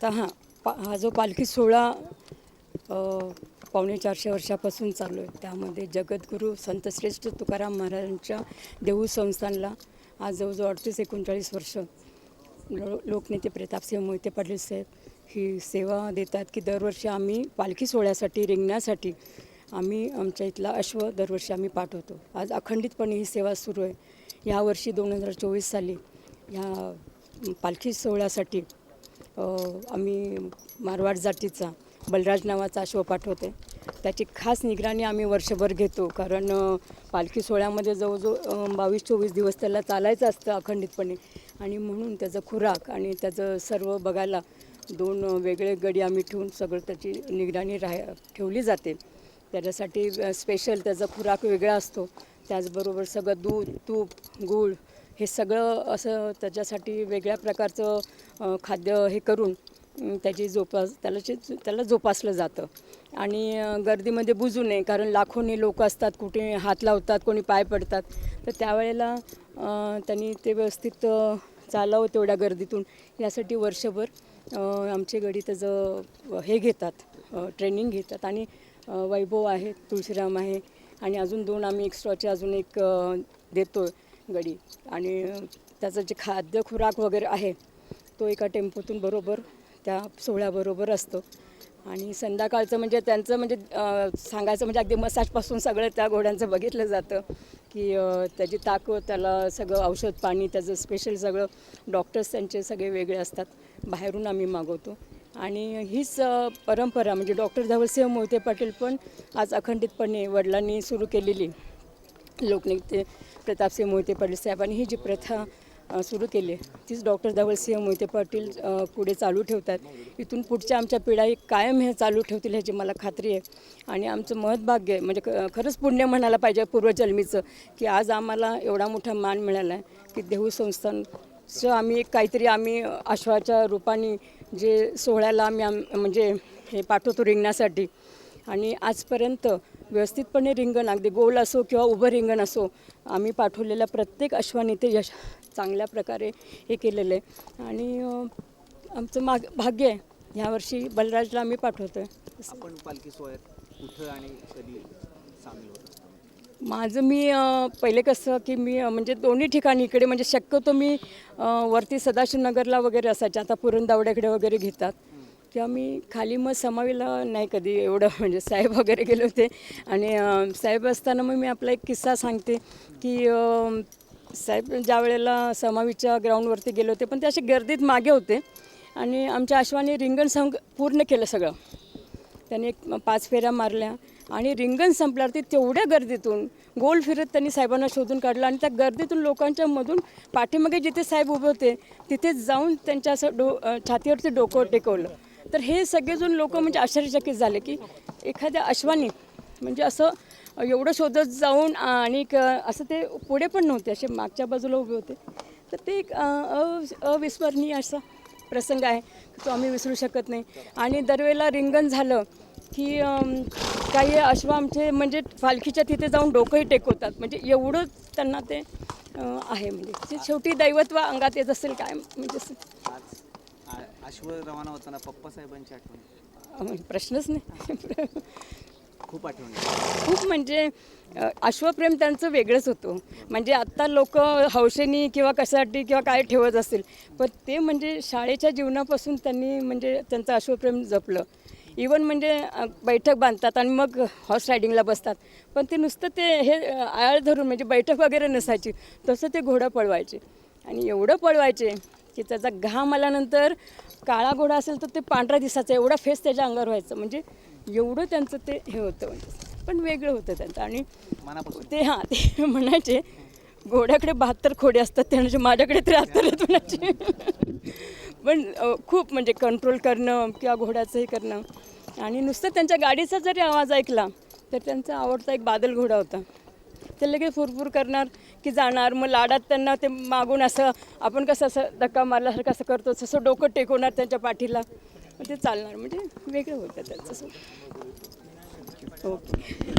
आता हां पा हा जो पालखी सोहळा पावणे चारशे वर्षापासून चालू आहे. त्यामध्ये जगद्गुरू संतश्रेष्ठ तुकाराम महाराजांच्या देहू संस्थानला आज जवळजवळ अडतीस एकोणचाळीस वर्ष लो लोकनेते प्रतापसिंह मोहिते पाटील साहेब ही सेवा देतात की दरवर्षी आम्ही पालखी सोहळ्यासाठी रिंगणासाठी आम्ही आमच्या इथला अश्व दरवर्षी आम्ही पाठवतो. आज अखंडितपणे ही सेवा सुरू आहे. यावर्षी दोन हजार चोवीस साली ह्या पालखी सोहळ्यासाठी आम्ही मारवाड जातीचा बलराज नावाचा अश्व पाठवते. त्याची खास निगराणी आम्ही वर्षभर घेतो कारण पालखी सोहळ्यामध्ये जवळजवळ बावीस चोवीस दिवस त्याला चालायचं असतं अखंडितपणे. आणि म्हणून त्याचं खुराक आणि त्याचं सर्व बघायला दोन वेगळे गडी आम्ही ठेवून सगळं त्याची निगराणी राह ठेवली जाते. त्याच्यासाठी स्पेशल त्याचा खुराक वेगळा असतो. त्याचबरोबर सगळं दूध तूप गूळ हे सगळं असं त्याच्यासाठी वेगळ्या प्रकारचं खाद्य हे करून त्याची जोपास त्याला त्याला जोपासलं जातं. आणि गर्दीमध्ये बुजू नये कारण लाखोनी लोक असतात कुठे हात लावतात कोणी पाय पडतात. तर त्यावेळेला त्यांनी ते व्यवस्थित चालावं तेवढ्या गर्दीतून. यासाठी वर्षभर आमचे गडी त्याचं हे घेतात ट्रेनिंग घेतात. आणि वैभव आहे तुळशीराम आहे. आणि अजून दोन आम्ही एक्स्ट्राचे अजून एक देतो गडी. आणि त्याचं जे खाद्य खुराक वगैरे आहे तो एका टेम्पोतून बरोबर त्या सोहळ्याबरोबर असतो. आणि संध्याकाळचं म्हणजे त्यांचं म्हणजे सांगायचं म्हणजे अगदी मसाजपासून सगळं त्या घोड्यांचं बघितलं जातं की त्याची ताकद त्याला सगळं औषध पाणी त्याचं स्पेशल सगळं डॉक्टर्स त्यांचे सगळे वेगळे असतात. बाहेरून आम्ही मागवतो. आणि हीच परंपरा म्हणजे डॉक्टर धवलसिंह मोहिते पाटील पण आज अखंडितपणे वडिलांनी सुरू केलेली. लोकनेते प्रतापसिंह मोहिते पाटील साहेबांनी ही जी प्रथा सुरू केली तीच डॉक्टर धवलसिंह मोहिते पाटील पुढे चालू ठेवतात. इथून पुढच्या आमच्या पिढ्या कायम हे चालू ठेवतील ह्याची मला खात्री आहे. आणि आमचं महत्भाग्य आहे. म्हणजे ख- खरंच पुण्य म्हणायला पाहिजे पूर्वजन्मीचं की आज आम्हाला एवढा मोठा मान मिळाला आहे की देहू संस्थानचं आम्ही काहीतरी आम्ही अश्वाच्या रूपाने जे सोहळ्याला आम्ही आम म्हणजे हे पाठवतो रिंगण्यासाठी आणि आजपर्यंत व्यवस्थितपणे रिंगण अगदी गोल असो किंवा उभं रिंगण असो आम्ही पाठवलेल्या प्रत्येक अश्वाने ते यश चांगल्या प्रकारे हे केलेलं आहे. आणि आमचं माग भाग्य आहे ह्यावर्षी बलराजला आम्ही पाठवतो आहे आपण पालखी सोहळ्यात कुठं आणि कधी सामील होतो माझं मी पहिले कसं की मी म्हणजे दोन्ही ठिकाणी इकडे म्हणजे शक्यतो मी वरती सदाशिवनगरला वगैरे असायचे आता पुरंदावड्याकडे वगैरे घेतात. किंवा मी खाली मग समावेला नाही कधी एवढं म्हणजे साहेब वगैरे गेले होते. आणि साहेब असताना मग मी आपला एक किस्सा सांगते की साहेब ज्या वेळेला समावीच्या ग्राउंडवरती गेले होते पण ते असे गर्दीत मागे होते. आणि आमच्या अश्वाने रिंगण संघ पूर्ण केलं सगळं. त्यांनी एक पाच फेऱ्या मारल्या. आणि रिंगण संपल्यावरती तेवढ्या गर्दीतून गोल फिरत त्यांनी साहेबांना शोधून काढलं. आणि त्या गर्दीतून लोकांच्या मधून पाठीमागे जिथे साहेब उभे होते तिथे जाऊन त्यांच्या असं डो छातीवरती डोकं टेकवलं. तर हे सगळेजण लोक म्हणजे आश्चर्यचकित झाले की एखाद्या अश्वानी म्हणजे असं एवढं शोधत जाऊन आणि असं ते पुढे पण नव्हते असे मागच्या बाजूला उभे होते. तर ते एक अविस्मरणीय असा प्रसंग आहे तो आम्ही विसरू शकत नाही. आणि दरवेळेला रिंगण झालं की काही अश्व आमचे म्हणजे पालखीच्या तिथे जाऊन डोकंही टेकवतात. म्हणजे एवढं त्यांना ते आहे. म्हणजे ते शेवटी दैवत्व अंगात येत असेल काय म्हणजे रवाना होताना पप्पा साहेबांची आठवण? म्हणजे प्रश्नच नाही. खूप आठवण. खूप म्हणजे अ, अश्वप्रेम त्यांचं वेगळंच होतं. म्हणजे आत्ता लोक हौशेनी किंवा कशासाठी किंवा काय ठेवत असतील पण ते म्हणजे शाळेच्या जीवनापासून त्यांनी म्हणजे त्यांचं अश्वप्रेम जपलं. इवन म्हणजे अ, बैठक बांधतात आणि मग हॉर्स रायडिंगला बसतात. पण ते नुसतं ते हे अ, आळ धरून म्हणजे बैठक वगैरे नसायची. तसं ते घोडं पळवायचे. आणि एवढं पळवायचे की त्याचा घाम आल्यानंतर काळा घोडा असेल तर ते पांढरा दिसायचा एवढा फेस त्याच्या अंगावर व्हायचं. म्हणजे एवढं त्यांचं ते हे होतं म्हणजे. पण वेगळं होतं त्यांचं. आणि ते हां ते म्हणायचे घोड्याकडे बहात्तर खोडे असतात ते म्हणजे माझ्याकडे त्र्याहत्तर आहेत म्हणायचे. पण खूप म्हणजे कंट्रोल करणं किंवा घोड्याचं हे करणं. आणि नुसतं त्यांच्या गाडीचा जरी आवाज ऐकला तर त्यांचा आवडता एक बादल घोडा होता. ते लगेच फुरफुर करणार. की जाणार. मग लाडात त्यांना ते मागून असं आपण कसं असं धक्का मारल्यासारखं असं करतो तसं डोकं टेकवणार त्यांच्या पाठीला. मग ते चालणार. म्हणजे वेगळं होतं त्यांचं. ओके.